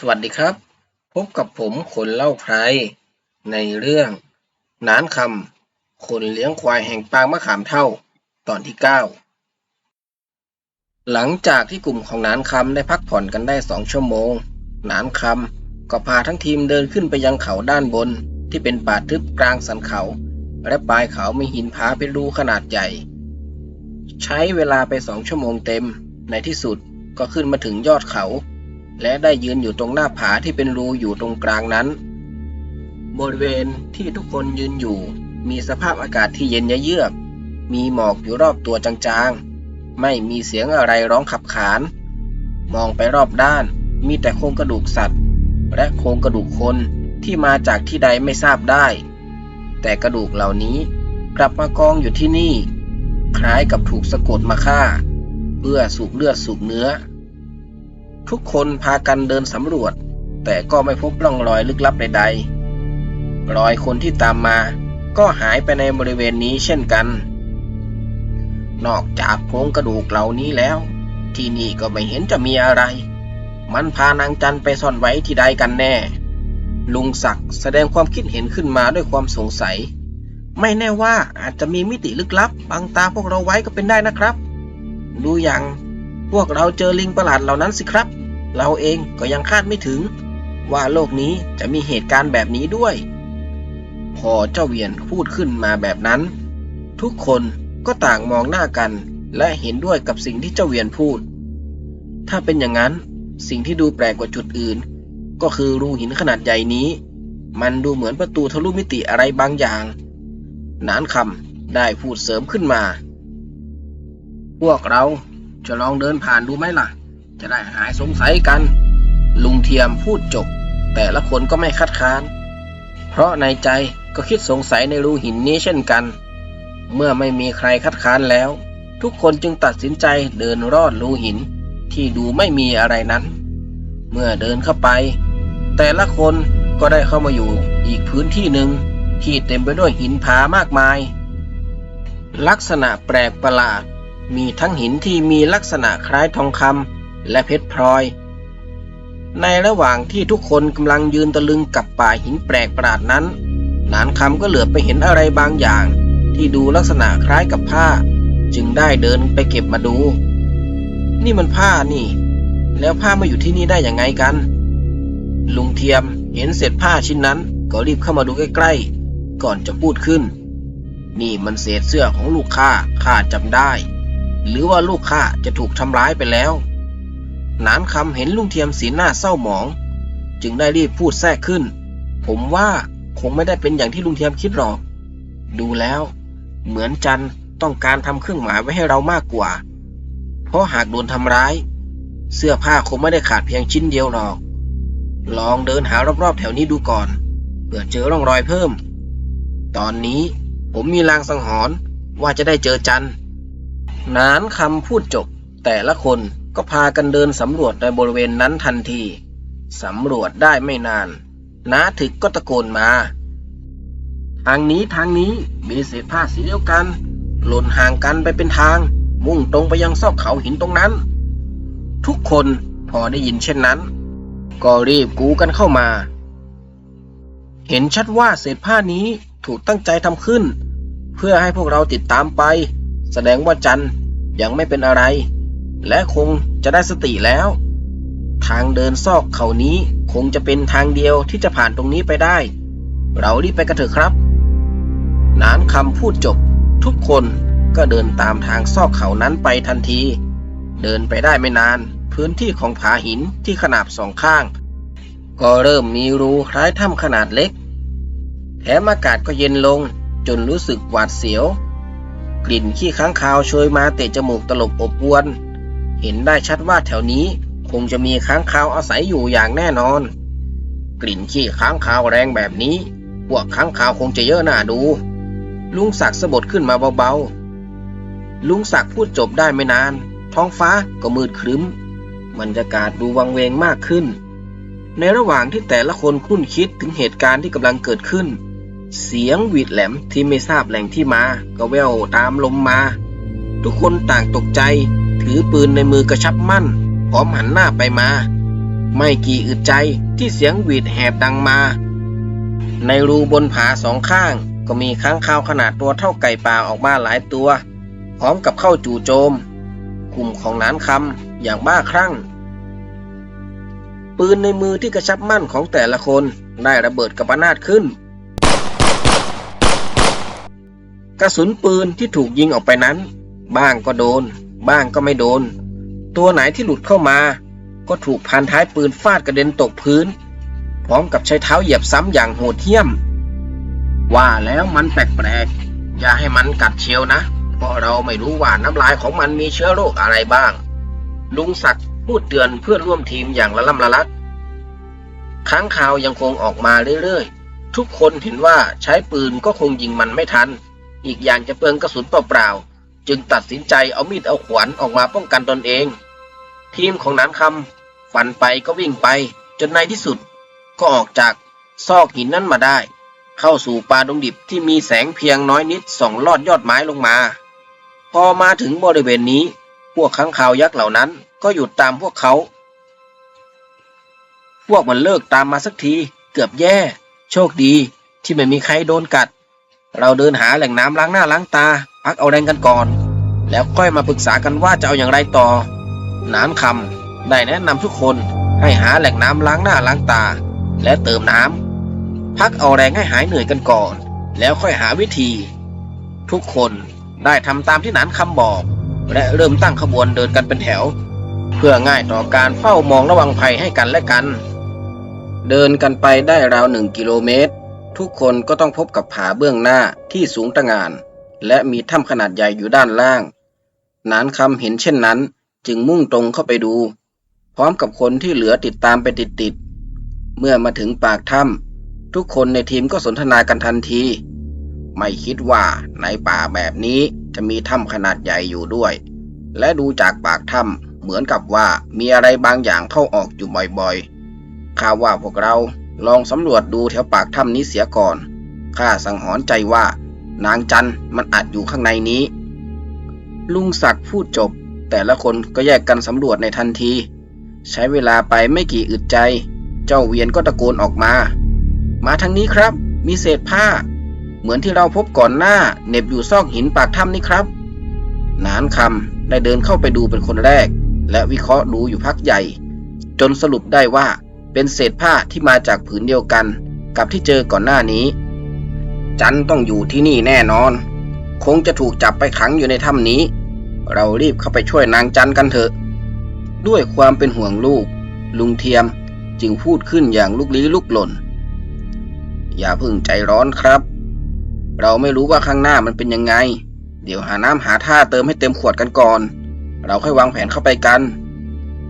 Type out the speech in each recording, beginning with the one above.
สวัสดีครับ พบกับผมคนเล่าไพรในเรื่องนานคำคนเลี้ยงควายแห่งปางมะขามเท่าตอนที่ 9 หลังจากที่กลุ่มของนานคำได้พักผ่อนกันได้สองชั่วโมง นานคำก็พาทั้งทีมเดินขึ้นไปยังเขาด้านบนที่เป็นป่าทึบกลางสันเขา และปลายเขามีหินผาเป็นรูขนาดใหญ่ ใช้เวลาไปสองชั่วโมงเต็มในที่สุดก็ขึ้นมาถึงยอดเขา และได้ยืนอยู่ตรงหน้าผาที่เป็นรูอยู่ตรงกลางนั้น บริเวณที่ทุกคนยืนอยู่ มีสภาพอากาศที่เย็นเยือก มีหมอกอยู่รอบตัวจางๆ ไม่มีเสียงอะไรร้องขับขาน มองไปรอบด้าน มีแต่โครงกระดูกสัตว์ และโครงกระดูกคนที่มาจากที่ใดไม่ทราบได้ แต่กระดูกเหล่านี้กลับมากองอยู่ที่นี่ คล้ายกับถูกสะกดมาฆ่า เพื่อสูบเลือดสูบเนื้อ ทุกคนพากันเดินสำรวจ แต่ก็ไม่พบร่องรอยลึกลับใดๆ รอยคนที่ตามมา ก็หายไปในบริเวณนี้เช่นกัน นอกจากโครงกระดูกเหล่านี้แล้ว ที่นี่ก็ไม่เห็นจะมีอะไร มันพานางจันไปซ่อนไว้ที่ใดกันแน่ ลุงศักดิ์แสดงความคิดเห็นขึ้นมาด้วยความสงสัย ไม่แน่ว่าอาจจะมีมิติลึกลับบังตาพวกเราไว้ก็เป็นได้นะครับ ดูอย่างพวกเราเจอลิงประหลาดเหล่านั้นสิครับ เราเองก็ยังคาดไม่ถึง ว่าโลกนี้จะมีเหตุการณ์แบบนี้ด้วย พอเจ้าเวียนพูดขึ้นมาแบบนั้น ทุกคนก็ต่างมองหน้ากันและเห็นด้วยกับสิ่งที่เจ้าเวียนพูด ถ้าเป็นอย่างนั้นสิ่งที่ดูแปลกกว่าจุดอื่น ก็คือรูหินขนาดใหญ่นี้ มันดูเหมือนประตูทะลุมิติอะไรบางอย่าง นานคำได้พูดเสริมขึ้นมา พวกเราจะลองเดินผ่านดูไหมล่ะ จะได้หายสงสัยกัน ลุงเทียมพูดจบ แต่ละคนก็ไม่คัดค้าน เพราะในใจก็คิดสงสัยในรูหินนี้เช่นกัน เมื่อไม่มีใครคัดค้านแล้ว ทุกคนจึงตัดสินใจเดินรอดรูหินที่ดูไม่มีอะไรนั้น เมื่อเดินเข้าไป แต่ละคนก็ได้เข้ามาอยู่อีกพื้นที่หนึ่งที่เต็มไปด้วยหินผามากมาย ลักษณะแปลกประหลาด มีทั้งหินที่มีลักษณะคล้ายทองคำ และเพชรพลอย ในระหว่างที่ทุกคนกำลังยืนตะลึงกับป่าหินแปลกประหลาดนั้นนานคำก็เหลือบไปเห็นอะไรบางอย่าง ที่ดูลักษณะคล้ายกับผ้า จึงได้เดินไปเก็บมาดู นี่มันผ้านี่ แล้วผ้ามาอยู่ที่นี่ได้ยังไงกัน ลุงเทียมเห็นเศษผ้าชิ้นนั้นก็รีบเข้ามาดูใกล้ๆ ก่อนจะพูดขึ้น นี่มันเศษเสื้อของลูกข้าข้าจำได้ หรือว่าลูกข้าจะถูกทำร้ายไปแล้ว นานคำเห็นลุงเทียมสีหน้าเศร้าหมอง จึงได้รีบพูดแทรกขึ้น ผมว่าคงไม่ได้เป็นอย่างที่ลุงเทียมคิดหรอก ดูแล้ว เหมือนจันต้องการทำเครื่องหมายไว้ให้เรามากกว่า เพราะหากโดนทำร้าย เสื้อผ้าคงไม่ได้ขาดเพียงชิ้นเดียวหรอก ลองเดินหารอบๆแถวนี้ดูก่อนเผื่อเจอร่องรอยเพิ่ม ตอนนี้ผมมีลางสังหรณ์ว่าจะได้เจอจันนานคำพูดจบแต่ละคน ก็พากันเดินสำรวจในบริเวณนั้นทันที สำรวจได้ไม่นานนาถึกก็ตะโกนมา ทางนี้ทางนี้มีเศษผ้าสีเดียวกัน หล่นห่างกันไปเป็นทาง มุ่งตรงไปยังซอกเขาหินตรงนั้น ทุกคนพอได้ยินเช่นนั้น ก็รีบกูกันเข้ามา เห็นชัดว่าเศษผ้านี้ถูกตั้งใจทำขึ้น เพื่อให้พวกเราติดตามไป แสดงว่าจันยังไม่เป็นอะไร และคงจะได้สติแล้ว ทางเดินซอกเขานี้คงจะเป็นทางเดียวที่จะผ่านตรงนี้ไปได้ เรารีบไปกันเถอะครับ นานคำพูดจบ ทุกคนก็เดินตามทางซอกเขานั้นไปทันที เดินไปได้ไม่นาน พื้นที่ของผาหินที่ขนาบสองข้าง ก็เริ่มมีรูคล้ายถ้ำขนาดเล็ก แถมอากาศก็เย็นลงจนรู้สึกหวาดเสียว กลิ่นขี้ค้างคาวโชยมาเตะจมูกตลบอบอวน เห็นได้ชัดว่าแถวนี้คงจะมีค้างคาวอาศัยอยู่อย่างแน่นอน กลิ่นขี้ค้างคาวแรงแบบนี้ พวกค้างคาวคงจะเยอะน่าดู ลุงศักดิ์สะบดขึ้นมาเบาๆ ลุงศักดิ์พูดจบได้ไม่นาน ท้องฟ้าก็มืดครึ้มบรรยากาศดูวังเวงมากขึ้น ในระหว่างที่แต่ละคนคุ้นคิดถึงเหตุการณ์ที่กำลังเกิดขึ้น เสียงหวีดแหลมที่ไม่ทราบแหล่งที่มา ก็แว่วตามลมมา ทุกคนต่างตกใจ ถือปืนในมือกระชับมั่นพร้อมหันหน้าไปมา ไม่กี่อึดใจที่เสียงหวีดแหบดังมา ในรูบนผาสองข้าง ก็มีค้างคาวขนาดตัวเท่าไก่ป่าออกมาหลายตัว พร้อมกับเข้าจู่โจม กลุ่มของนานคำอย่างบ้าคลั่ง ปืนในมือที่กระชับมั่นของแต่ละคนได้ระเบิดกับปนาดขึ้น กระสุนปืนที่ถูกยิงออกไปนั้น บ้างก็โดน บ้างก็ไม่โดน ตัวไหนที่หลุดเข้ามา ก็ถูกพันท้ายปืนฟาดกระเด็นตกพื้น พร้อมกับใช้เท้าเหยียบซ้ำอย่างโหดเหี้ยม ว่าแล้วมันแปลกๆ อย่าให้มันกัดเชียวนะ เพราะเราไม่รู้ว่าน้ำลายของมันมีเชื้อโรคอะไรบ้าง ลุงศักดิ์พูดเตือนเพื่อนร่วมทีมอย่างละล่ำละลักค้างข่าวยังคงออกมาเรื่อยๆ ทุกคนเห็นว่าใช้ปืนก็คงยิงมันไม่ทัน อีกอย่างจะเปลืองกระสุนเปล่าๆ จึงตัดสินใจเอามีดเอาขวานออกมาป้องกันตนเอง ทีมของนานคำฝันไปก็วิ่งไป จนในที่สุดก็ออกจากซอกหินนั้นมาได้ เข้าสู่ป่าดงดิบที่มีแสงเพียงน้อยนิดส่องลอดยอดไม้ลงมา พอมาถึงบริเวณนี้ พวกค้างคาวยักษ์เหล่านั้นก็หยุดตามพวกเขา พวกมันเลิกตามมาสักทีเกือบแย่ โชคดีที่ไม่มีใครโดนกัด เราเดินหาแหล่งน้ำล้างหน้าล้างตา พักเอาแรงกันก่อน แล้วค่อยมาปรึกษากันว่าจะเอาอย่างไรต่อนานคำได้แนะนำทุกคนให้หาแหล่งน้ำล้างหน้าล้างตา และเติมน้ำพักเอาแรงให้หายเหนื่อยกันก่อน แล้วค่อยหาวิธี ทุกคนได้ทำตามที่นานคำบอก และเริ่มตั้งขบวนเดินกันเป็นแถว เพื่อง่ายต่อการเฝ้ามองระวังภัยให้กันและกัน เดินกันไปได้ราวหนึ่งกิโลเมตร ทุกคนก็ต้องพบกับผาเบื้องหน้าที่สูงตะงาน และมีถ้ำขนาดใหญ่อยู่ด้านล่าง นานคำเห็นเช่นนั้น จึงมุ่งตรงเข้าไปดู พร้อมกับคนที่เหลือติดตามไปติดๆ เมื่อมาถึงปากถ้ำทุกคนในทีมก็สนทนากันทันที ไม่คิดว่าในป่าแบบนี้จะมีถ้ำขนาดใหญ่อยู่ด้วย และดูจากปากถ้ำเหมือนกับว่ามีอะไรบางอย่างเข้าออกอยู่บ่อยๆข้าว่าพวกเราลองสำรวจดูแถวปากถ้ำนี้เสียก่อนข้าสังหรณ์ใจว่านางจันมันอาจอยู่ข้างในนี้ ลุงศักดิ์พูดจบ แต่ละคนก็แยกกันสำรวจในทันที ใช้เวลาไปไม่กี่อึดใจ เจ้าเวียนก็ตะโกนออกมา มาทางนี้ครับ มีเศษผ้า เหมือนที่เราพบก่อนหน้าเหน็บอยู่ซอกหินปากถ้ำนี่ครับ นานคำได้เดินเข้าไปดูเป็นคนแรก และวิเคราะห์ดูอยู่พักใหญ่ จนสรุปได้ว่าเป็นเศษผ้าที่มาจากผืนเดียวกัน กับที่เจอก่อนหน้านี้ จันต้องอยู่ที่นี่แน่นอน คงจะถูกจับไปขังอยู่ในถ้ำนี้ เรารีบเข้าไปช่วยนางจันกันเถอะ ด้วยความเป็นห่วงลูก ลุงเทียมจึงพูดขึ้นอย่างลุกลี้ลุกหล่น อย่าพึ่งใจร้อนครับ เราไม่รู้ว่าข้างหน้ามันเป็นยังไง เดี๋ยวหาน้ำหาท่าเติมให้เต็มขวดกันก่อน เราค่อยวางแผนเข้าไปกัน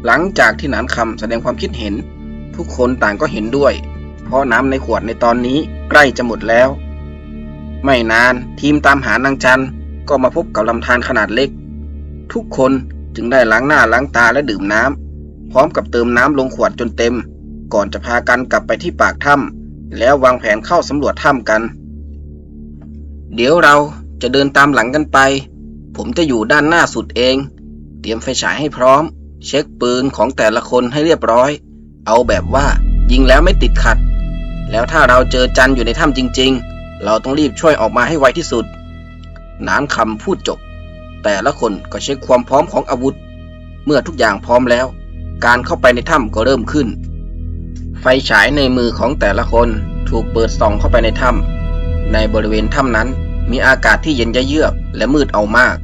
หลังจากที่นานคำแสดงความคิดเห็น ทุกคนต่างก็เห็นด้วย เพราะน้ำในขวดในตอนนี้ใกล้จะหมดแล้ว ไม่นานทีมตามหานางจันก็มาพบกับลำธารขนาดเล็ก ทุกคนจึงได้ล้างหน้าล้างตาและดื่มน้ำพร้อมกับเติมน้ำลงขวดจนเต็ม ก่อนจะพากันกลับไปที่ปากถ้ำแล้ววางแผนเข้าสำรวจถ้ำกัน เดี๋ยวเราจะเดินตามหลังกันไป ผมจะอยู่ด้านหน้าสุดเอง เตรียมไฟฉายให้พร้อม เช็คปืนของแต่ละคนให้เรียบร้อย เอาแบบว่ายิงแล้วไม่ติดขัด แล้วถ้าเราเจอจันอยู่ในถ้ำจริง ๆ เราต้องรีบช่วยออกมาให้ไวที่สุด นานคำพูดจบ แต่ละคนก็เช็คความพร้อมของอาวุธ เมื่อทุกอย่างพร้อมแล้ว การเข้าไปในถ้ำก็เริ่มขึ้น ไฟฉายในมือของแต่ละคนถูกเปิดส่องเข้าไปในถ้ำในบริเวณถ้ำนั้นมีอากาศที่เย็นเยือกและมืดเอามาก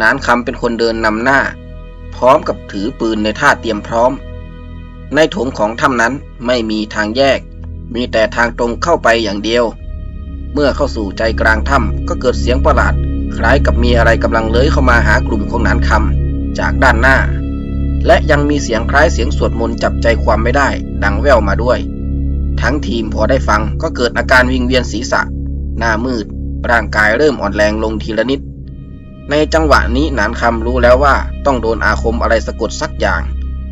นานคำเป็นคนเดินนำหน้า พร้อมกับถือปืนในท่าเตรียมพร้อม ในโถงของถ้ำนั้นไม่มีทางแยก มีแต่ทางตรงเข้าไปอย่างเดียว เมื่อเข้าสู่ใจกลางถ้ำก็เกิดเสียงประหลาด คล้ายกับมีอะไรกำลังเลื้อยเข้ามาหากลุ่มของนานคำจากด้านหน้า และยังมีเสียงคล้ายเสียงสวดมนต์จับใจความไม่ได้ ดังแว่วมาด้วย ทั้งทีมพอได้ฟังก็เกิดอาการวิงเวียนศีรษะ หน้ามืด ร่างกายเริ่มอ่อนแรงลงทีละนิด ในจังหวะนี้หนานคำรู้แล้วว่าต้องโดนอาคมอะไรสะกดสักอย่าง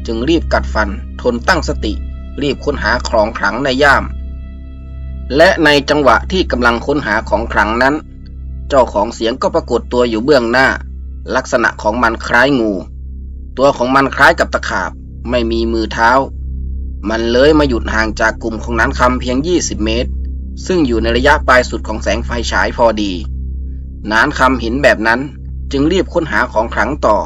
จึงรีบกัดฟัน ทนตั้งสติ รีบค้นหาของขลังในย่าม และในจังหวะที่กำลังค้นหาของขลังนั้น เจ้าของเสียงก็ปรากฏตัวอยู่เบื้องหน้า ลักษณะของมันคล้ายงู ตัวของมันคล้ายกับตะขาบ ไม่มีมือเท้า มันเลยมาหยุดห่างจากกลุ่มของนั้นคำเพียง 20 เมตร ซึ่งอยู่ในระยะปลายสุดของแสงไฟฉายพอดี นานคำเห็นแบบนั้นจึงรีบค้นหาของขลังต่อ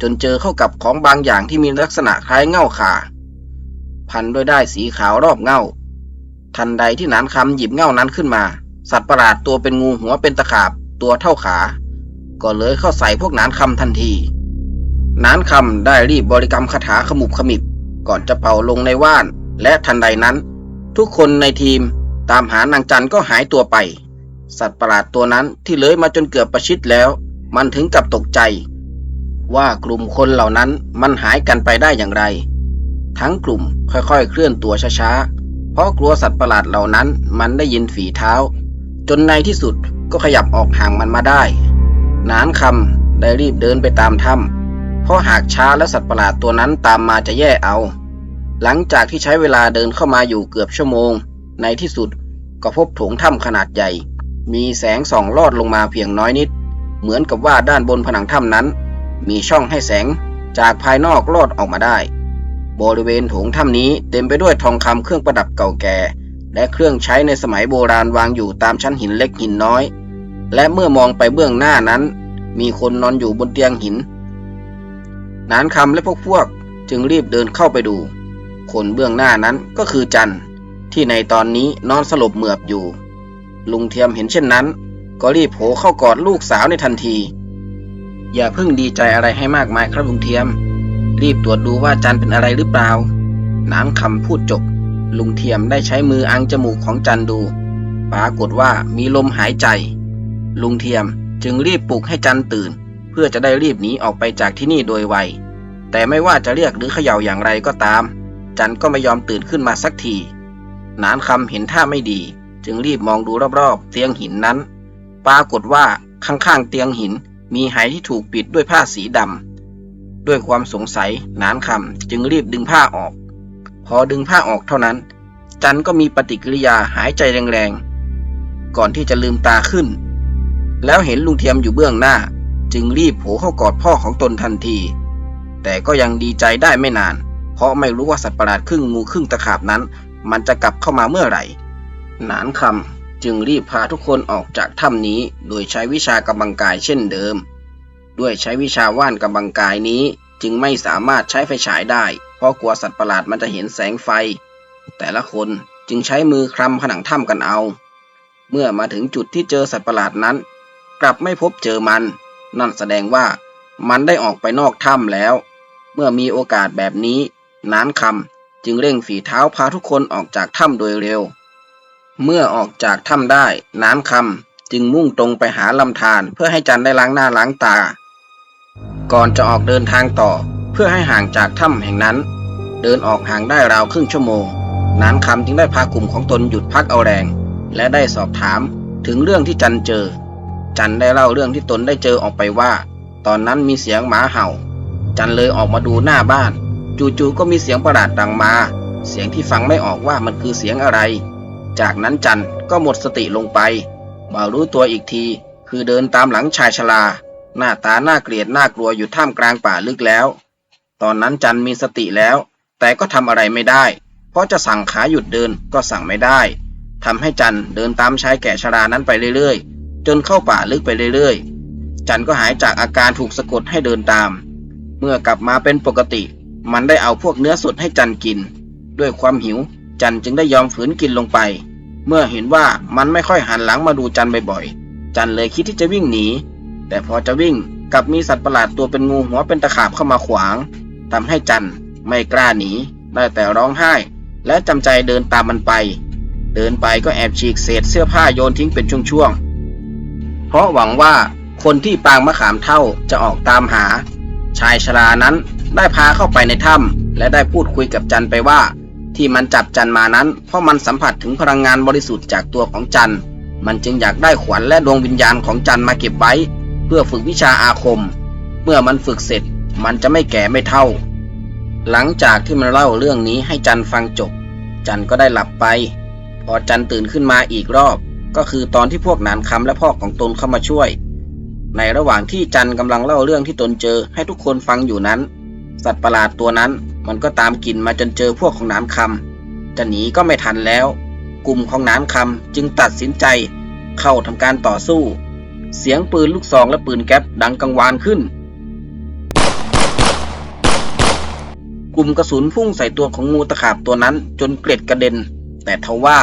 จนเจอเข้ากับของบางอย่างที่มีลักษณะคล้ายเง่าขาพันด้วยได้สีขาวรอบเง่า ทันใดที่หนานคำหยิบเง่านั้นขึ้นมา สัตว์ประหลาดตัวเป็นงูหัวเป็นตะขาบตัวเท่าขา ก็เลยเข้าใส่พวกหนานคำทันทีนานคำได้รีบบริกรรมคาถาขมุบขมิบ ก่อนจะเป่าลงในว่าน และทันใดนั้น ทุกคนในทีมตามหานางจันก็หายตัวไป สัตว์ประหลาดตัวนั้นที่เลื้อยมาจนเกือบประชิดแล้ว มันถึงกับตกใจ ว่ากลุ่มคนเหล่านั้นมันหายกันไปได้อย่างไร ทั้งกลุ่มค่อยๆ เคลื่อนตัวช้าๆ เพราะกลัวสัตว์ประหลาดเหล่านั้นมันได้ยินฝีเท้า จนในที่สุดก็ขยับออกห่างมันมาได้ นานคำได้รีบเดินไปตามถ้ำเพราะหากช้าและสัตว์ประหลาดตัวนั้นตามมาจะแย่เอา หลังจากที่ใช้เวลาเดินเข้ามาอยู่เกือบชั่วโมง ในที่สุดก็พบโถงถ้ำขนาดใหญ่ มีแสงส่องลอดลงมาเพียงน้อยนิด เหมือนกับว่าด้านบนผนังถ้ำนั้น มีช่องให้แสงจากภายนอกลอดออกมาได้ บริเวณโถงถ้ำนี้เต็มไปด้วยทองคำเครื่องประดับเก่าแก่ และเครื่องใช้ในสมัยโบราณวางอยู่ตามชั้นหินเล็กหินน้อย และเมื่อมองไปเบื้องหน้านั้น มีคนนอนอยู่บนเตียงหิน นานคำและพวกพวกจึงรีบเดินเข้าไปดู คนเบื้องหน้านั้นก็คือจันที่ในตอนนี้นอนสลบเหมือบอยู่ ลุงเทียมเห็นเช่นนั้น ก็รีบโผเข้ากอดลูกสาวในทันที อย่าเพิ่งดีใจอะไรให้มากมายครับลุงเทียม รีบตรวจดูว่าจันเป็นอะไรหรือเปล่า นานคำพูดจบ ลุงเทียมได้ใช้มืออังจมูกของจันดู ปรากฏว่ามีลมหายใจ ลุงเทียมจึงรีบปลุกให้จันตื่น เพื่อจะได้รีบหนีออกไปจากที่นี่โดยไว แต่ไม่ว่าจะเรียกหรือเขย่าอย่างไรก็ตาม จันก็ไม่ยอมตื่นขึ้นมาสักที นานคำเห็นท่าไม่ดี จึงรีบมองดูรอบๆ เตียงหินนั้น ปรากฏว่าข้างๆเตียงหินมีไหที่ถูกปิดด้วยผ้าสีดำ ด้วยความสงสัยนานคำจึงรีบดึงผ้าออก พอดึงผ้าออกเท่านั้น จันก็มีปฏิกิริยาหายใจแรงๆ ก่อนที่จะลืมตาขึ้น แล้วเห็นลุงเทียมอยู่เบื้องหน้า จึงรีบโผล่เข้ากอดพ่อของตนทันที แต่ก็ยังดีใจได้ไม่นาน เพราะไม่รู้ว่าสัตว์ประหลาดครึ่งงูครึ่งตะขาบนั้น มันจะกลับเข้ามาเมื่อไหร่หนานคำจึงรีบพาทุกคนออกจากถ้ำนี้โดยใช้วิชากำบังกายเช่นเดิม ด้วยใช้วิชาว่านกำบังกายนี้ จึงไม่สามารถใช้ไฟฉายได้ เพราะกลัวสัตว์ประหลาดมันจะเห็นแสงไฟ แต่ละคนจึงใช้มือคลำผนังถ้ำกันเอา เมื่อมาถึงจุดที่เจอสัตว์ประหลาดนั้น กลับไม่พบเจอมัน นั่นแสดงว่ามันได้ออกไปนอกถ้ำแล้ว เมื่อมีโอกาสแบบนี้นานคำจึงเร่งฝีเท้าพาทุกคนออกจากถ้ำโดยเร็ว เมื่อออกจากถ้ำได้นานคำจึงมุ่งตรงไปหาลำธารเพื่อให้จันได้ล้างหน้าล้างตา ก่อนจะออกเดินทางต่อ เพื่อให้ห่างจากถ้ำแห่งนั้น เดินออกห่างได้ราวครึ่งชั่วโมง นานคำจึงได้พากลุ่มของตนหยุดพักเอาแรง และได้สอบถามถึงเรื่องที่จันเจอ จันได้เล่าเรื่องที่ตนได้เจอออกไปว่า ตอนนั้นมีเสียงหมาเห่า จันเลยออกมาดูหน้าบ้าน จู่ๆก็มีเสียงประหลาดดังมา เสียงที่ฟังไม่ออกว่ามันคือเสียงอะไร จากนั้นจันก็หมดสติลงไปมารู้ตัวอีกทีคือเดินตามหลังชายชรา หน้าตาน่าเกลียดน่ากลัวอยู่ท่ามกลางป่าลึกแล้ว ตอนนั้นจันมีสติแล้ว แต่ก็ทำอะไรไม่ได้ เพราะจะสั่งขาหยุดเดินก็สั่งไม่ได้ทำให้จันเดินตามชายแก่ชรานั้นไปเรื่อยๆ จนเข้าป่าลึกไปเรื่อยๆ จันก็หายจากอาการถูกสะกดให้เดินตาม เมื่อกลับมาเป็นปกติ มันได้เอาพวกเนื้อสดให้จันกิน ด้วยความหิว จันจึงได้ยอมฝืนกินลงไป เมื่อเห็นว่ามันไม่ค่อยหันหลังมาดูจันบ่อยๆ จันเลยคิดที่จะวิ่งหนี แต่พอจะวิ่งกลับมีสัตว์ประหลาดตัวเป็นงูหัวเป็นตะขาบเข้ามาขวางทำให้จันไม่กล้าหนี ได้แต่ร้องไห้ และจำใจเดินตามมันไป เดินไปก็แอบฉีกเศษเสื้อผ้าโยนทิ้งเป็นช่วงๆ เพราะหวังว่าคนที่ปางมะขามเท่าจะออกตามหา ชายชรานั้นได้พาเข้าไปในถ้ำและได้พูดคุยกับจันไปว่า ที่มันจับจันมานั้น เพราะมันสัมผัสถึงพลังงานบริสุทธิ์จากตัวของจันมันจึงอยากได้ขวัญและดวงวิญญาณของจันมาเก็บไว้ พื่อฝึกวิชาอาคม เมื่อมันฝึกเสร็จมันจะไม่แก่ไม่เท่า หลังจากที่มันเล่าเรื่องนี้ให้จันฟังจบ จันก็ได้หลับไป พอจันตื่นขึ้นมาอีกรอบ ก็คือตอนที่พวกนานคำและพ่อของตนเข้ามาช่วย ในระหว่างที่จันกำลังเล่าเรื่องที่ตนเจอให้ทุกคนฟังอยู่นั้น สัตว์ประหลาดตัวนั้นมันก็ตามกลิ่นมาจนเจอพวกของหนานคำจะหนีก็ไม่ทันแล้ว กลุ่มของหนานคำจึงตัดสินใจ เข้าทำการต่อสู้ เสียงปืนลูกซองและปืนแก๊ปดังกังวานขึ้น กลุ่มกระสุนพุ่งใส่ตัวของงูตะขาบตัวนั้นจนเกล็ดกระเด็น แต่ทว่า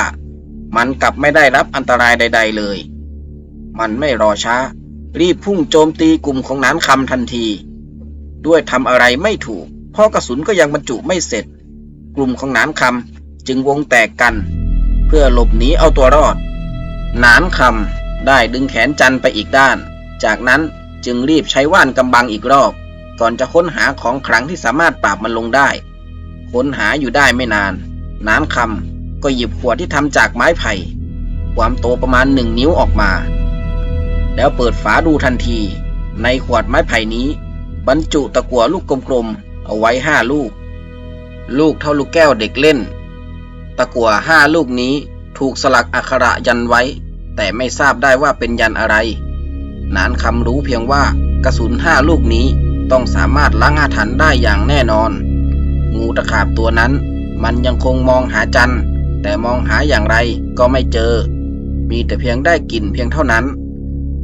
มันกลับไม่ได้รับอันตรายใด ๆเลย มันไม่รอช้า รีบพุ่งโจมตีกลุ่มของนานคำทันที ด้วยทำอะไรไม่ถูก เพราะกระสุนก็ยังบรรจุไม่เสร็จ กลุ่มของนานคำจึงวงแตกกัน เพื่อหลบหนีเอาตัวรอด นานคำ ได้ดึงแขนจันไปอีกด้าน จากนั้นจึงรีบใช้ว่านกำบังอีกรอบ ก่อนจะค้นหาของขลังที่สามารถปราบมันลงได้ ค้นหาอยู่ได้ไม่นานนานคำก็หยิบขวดที่ทำจากไม้ไผ่ ความโตประมาณหนึ่งนิ้วออกมา แล้วเปิดฝาดูทันที ในขวดไม้ไผ่นี้ บรรจุตะกั่วลูกกลมๆ เอาไว้ห้าลูก ลูกเท่าลูกแก้วเด็กเล่น ตะกั่วห้าลูกนี้ถูกสลักอักขระยันไว้ แต่ไม่ทราบได้ว่าเป็นยันอะไรหนานคำรู้เพียงว่ากระสุนห้าลูกนี้ต้องสามารถล้างอาถรรพ์ได้อย่างแน่นอน งูตะขาบตัวนั้น มันยังคงมองหาจันแต่มองหาอย่างไรก็ไม่เจอ มีแต่เพียงได้กลิ่นเพียงเท่านั้น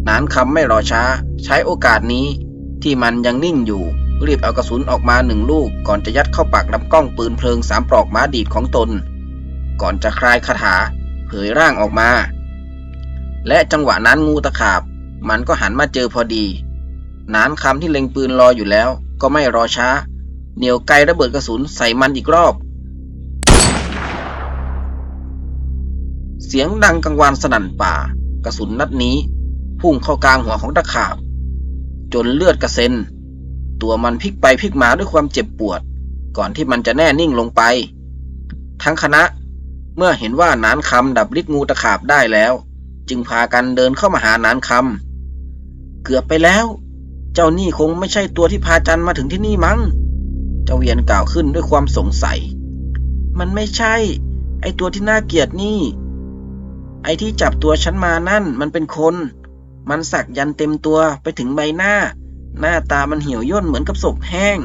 หนานคำไม่รอช้า ใช้โอกาสนี้ ที่มันยังนิ่งอยู่รีบเอากระสุนออกมาหนึ่งลูก ก่อนจะยัดเข้าปากลำกล้องปืนเพลิงสามปลอกม้าดีดของตน ก่อนจะคลายคาถา เผยร่างออกมา และจังหวะนั้นงูตะขาบ มันก็หันมาเจอพอดีนานคำที่เล็งปืนรออยู่แล้ว ก็ไม่รอช้า เหนียวไกระเบิดกระสุนใส่มันอีกรอบ เสียงดังกังวานสนั่นป่า กระสุนนัดนี้พุ่งเข้ากลางหัวของตะขาบ จนเลือดกระเซ็น ตัวมันพลิกไปพลิกมาด้วยความเจ็บปวด ก่อนที่มันจะแน่นิ่งลงไป ทั้งคณะเมื่อเห็นว่านานคำดับฤทธิ์งูตะขาบได้แล้ว จึงพากันเดินเข้ามาหานานคำเกือบไปแล้ว เจ้านี่คงไม่ใช่ตัวที่พาจันมาถึงที่นี่มั้ง เจ้าเวียนกล่าวขึ้นด้วยความสงสัย มันไม่ใช่ ไอตัวที่น่าเกลียดนี่ ไอที่จับตัวฉันมานั่นมันเป็นคน มันสักยันเต็มตัวไปถึงใบหน้า หน้าตามันเหี่ยวย่นเหมือนกับศพแห้ง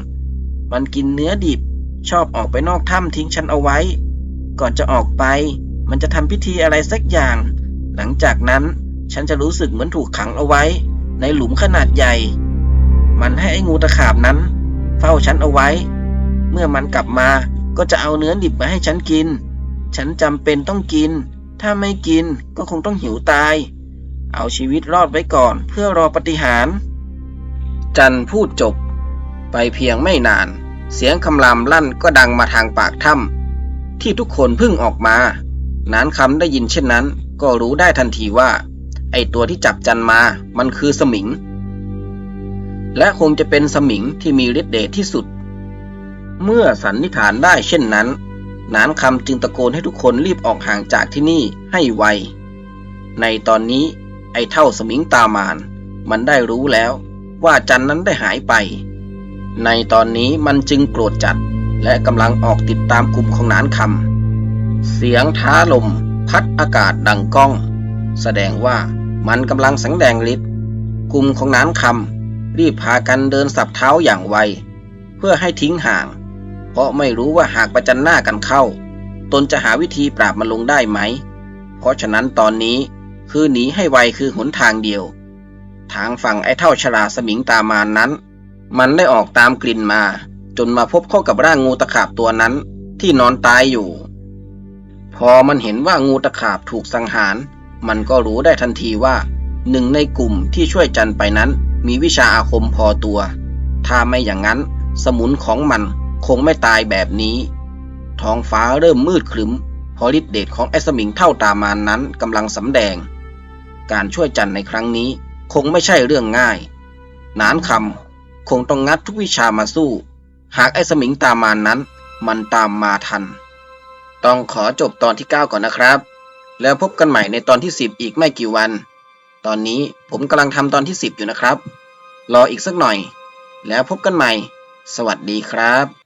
มันกินเนื้อดิบ ชอบออกไปนอกถ้ำทิ้งฉันเอาไว้ ก่อนจะออกไป มันจะทำพิธีอะไรสักอย่าง หลังจากนั้นฉันจะรู้สึกเหมือนถูกขังเอาไว้ ในหลุมขนาดใหญ่ มันให้ไอ้งูตะขาบนั้น เฝ้าฉันเอาไว้ เมื่อมันกลับมาก็จะเอาเนื้อดิบมาให้ฉันกิน ฉันจำเป็นต้องกิน ถ้าไม่กินก็คงต้องหิวตาย เอาชีวิตรอดไว้ก่อนเพื่อรอปฏิหาร จันพูดจบ ไปเพียงไม่นาน เสียงคำรามลั่นก็ดังมาทางปากถ้ำที่ทุกคนเพิ่งออกมา นานคำได้ยินเช่นนั้น ก็รู้ได้ทันทีว่า ไอตัวที่จับจันมามันคือสมิง และคงจะเป็นสมิงที่มีฤทธิ์เดชที่สุด เมื่อสันนิษฐานได้เช่นนั้น นานคำจึงตะโกนให้ทุกคนรีบออกห่างจากที่นี่ให้ไว ในตอนนี้ไอ้เท่าสมิงตามาน มันได้รู้แล้วว่าจันนั้นได้หายไป ในตอนนี้มันจึงโกรธจัดและกำลังออกติดตามกลุ่มของนานคำเสียงท้าลม พัดอากาศดังก้อง แสดงว่ามันกำลังสังแดงฤทธิ์กลุ่มของนานคำรีบพากันเดินสับเท้าอย่างไว เพื่อให้ทิ้งห่าง เพราะไม่รู้ว่าหากประจันหน้ากันเข้า ตนจะหาวิธีปราบมันลงได้ไหม เพราะฉะนั้นตอนนี้คือหนีให้ไวคือหนทางเดียว ทางฝั่งไอ้เท่าชราสมิงตามานนั้น มันได้ออกตามกลิ่นมา จนมาพบเข้ากับร่างงูตะขาบตัวนั้นที่นอนตายอยู่ พอมันเห็นว่างูตะขาบถูกสังหาร มันก็รู้ได้ทันทีว่า หนึ่งในกลุ่มที่ช่วยจันไปนั้นมีวิชาอาคมพอตัว ถ้าไม่อย่างนั้นสมุนของมันคงไม่ตายแบบนี้ ท้องฟ้าเริ่มมืดครึ้มพราะฤทธิเดชของไอ้สมิงเท่าตามานนั้นกำลังสำแดง การช่วยจันในครั้งนี้คงไม่ใช่เรื่องง่าย นานคำคงต้องงัดทุกวิชามาสู้ หากไอ้สมิงตามานนั้น มันตามมาทัน ต้องขอจบตอนที่ 9 ก่อนนะครับ แล้วพบกันใหม่ในตอนที่ 10 อีกไม่กี่วัน ตอนนี้ผมกำลังทำตอนที่ 10 อยู่นะครับ รออีกสักหน่อย แล้วพบกันใหม่ สวัสดีครับ